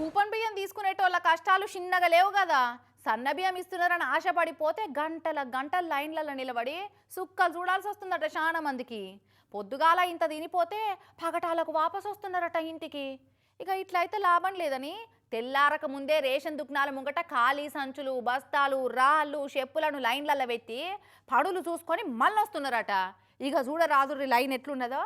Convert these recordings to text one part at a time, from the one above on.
Coupon బియ్యం తీసుకునేటోళ్ళ కష్టాలు చిన్నగా లేవు కదా. సన్న బియ్యం ఇస్తున్నారని ఆశపడిపోతే గంటల గంటల లైన్లలో నిలబడి సుక్కలు చూడాల్సి వస్తుందట చాలా మందికి. పొద్దుగాల ఇంత తినిపోతే పగటాలకు వాపసు వస్తున్నారట ఇంటికి. ఇక ఇట్లయితే లాభం లేదని తెల్లారక ముందే రేషన్ దుకాణాల ముంగట ఖాళీ సంచులు బస్తాలు రాళ్ళు చెప్పులను లైన్లలో పెట్టి పడులు చూసుకొని మళ్ళీ వస్తున్నారట ఇక చూడరాజు లైన్ ఎట్లున్నదో.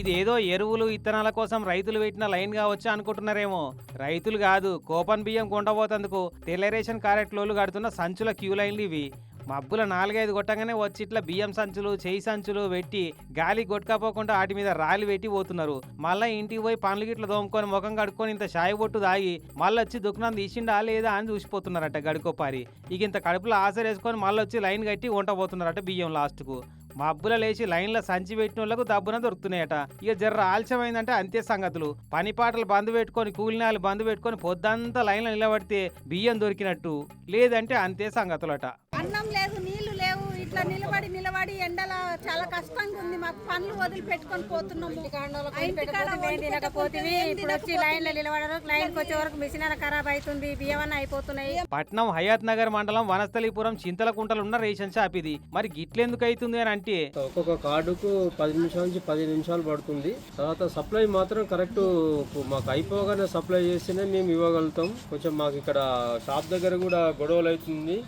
ఇదేదో ఎరువులు ఇత్తనాల కోసం రైతులు పెట్టిన లైన్ కావచ్చు అనుకుంటున్నారేమో. రైతులు కాదు కోపన్ బియ్యం కొండబోతందుకు తెల్ల రేషన్ కారెట్లోలు కడుతున్న సంచుల క్యూ లైన్లు ఇవి. మబ్బుల నాలుగైదు కొట్టగానే వచ్చి ఇట్లా బియ్యం సంచులు చేయి సంచులు పెట్టి గాలి కొట్టుకపోకుండా వాటి మీద రాలి పెట్టి పోతున్నారు. మళ్ళీ ఇంటికి పోయి పండ్లు గిట్ల దోముకొని ముఖం కడుక్కొని ఇంత షాయి బొట్టు దాగి మళ్ళీ వచ్చి దుకాణం తీసిండా లేదా అని చూసిపోతున్నారట గడుకోపారి. ఇక ఇంత కడుపులో ఆసరేసుకొని మళ్ళీ వచ్చి లైన్ కట్టి వంట పోతున్నారట బియ్యం లాస్ట్కు. మబ్బుల లేచి లైన్ల సంచి పెట్టినోళ్ళకు దబ్బున దొరుకుతున్నాయట. ఇక జర్ర ఆలస్యమైందంటే అంతే సంగతులు. పని పాటలు బంద్ పెట్టుకొని కూలినాలు బంద్ పెట్టుకొని పొద్దంతా లైన్లో నిలబడితే బియ్యం దొరికినట్టు. లేదంటే అంతే సంగతులట. అన్నం లేదు ఇట్లా నిలబడి నిలబడి ఎండల చాలా కష్టంగా ఉంది. మాకు పనులు వదిలి పెట్టుకొని పోతున్నాము పట్నం హయాత్ నగర్ మండలం వనస్థలీపురం చింతలకుంటలు ఉన్న రేషన్ షాప్ ఇది. మరి గిట్లెందుకు అవుతుంది అని అంటే? ఒక్కొక్క కార్డుకు పది నిమిషాల నుంచి పది నిమిషాలు పడుతుంది. తర్వాత సప్లై మాత్రం కరెక్ట్ మాకు అయిపోగానే సప్లై చేస్తేనే మేము ఇవ్వగలుగుతాం. కొంచెం మాకు ఇక్కడ షాప్ దగ్గర కూడా గొడవలు అవుతుంది.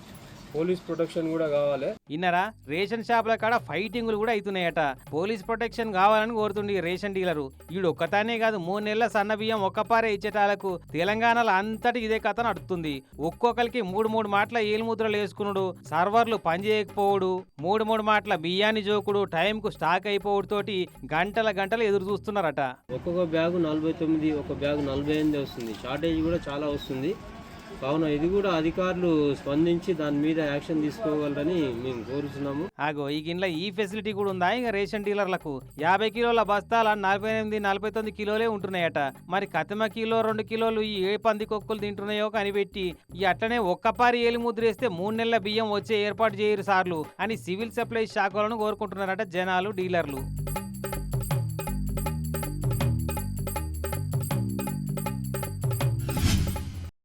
పోలీస్ ప్రొటెక్షన్ కూడా కావాలి. ఇన్నరా? రేషన్ షాపుల కాడ ఫైటింగులు కూడా అవుతున్నాయట. పోలీస్ ప్రొటెక్షన్ కావాలని కోరుతుండే ఈ రేషన్ డీలరు. ఈడు ఒక్కతానే కాదు మూడు నెలల సన్న బియ్యం ఒక్కపారే ఇచ్చేటాలకు తెలంగాణలో అంతటి ఇదే కథ నడుస్తుంది ఒక్కొక్కరికి మూడు మూడు మాటల ఏలుముద్రలు వేసుకునుడు సర్వర్లు పనిచేయకపోవుడు మూడు మూడు మాటల బియ్యాన్ని జోకుడు టైంకు స్టాక్ అయిపోవుడు తోటి గంటల గంటలు ఎదురు చూస్తున్నారట. ఒక్కొక్క బ్యాగు నలభై తొమ్మిది ఒక బ్యాగు నలభై ఎనిమిది వస్తుంది. షార్టేజ్ కూడా చాలా వస్తుంది. కావున ఇది కూడా అధికారులు స్పందించి దాని మీద యాక్షన్ తీసుకోగలరని మేము కోరుతున్నాము ఆగో ఈ గిన్నెల ఈ ఫెసిలిటీ కూడా ఉందా? ఇక రేషన్ డీలర్లకు యాభై కిలోల బస్తాల నలభై ఎనిమిది నలభై తొమ్మిది కిలోలే ఉంటున్నాయట. మరి కతిమ కిలో రెండు కిలోలు ఈ ఏ పంది కొక్కులు తింటున్నాయో కనిపెట్టి ఈ అట్లనే ఒక్కపారి ఏలి ముద్రేస్తే మూడు నెలల బియ్యం వచ్చే ఏర్పాటు చేయరు సార్లు అని సివిల్ సప్లై శాఖలను కోరుకుంటున్నారట జనాలు డీలర్లు.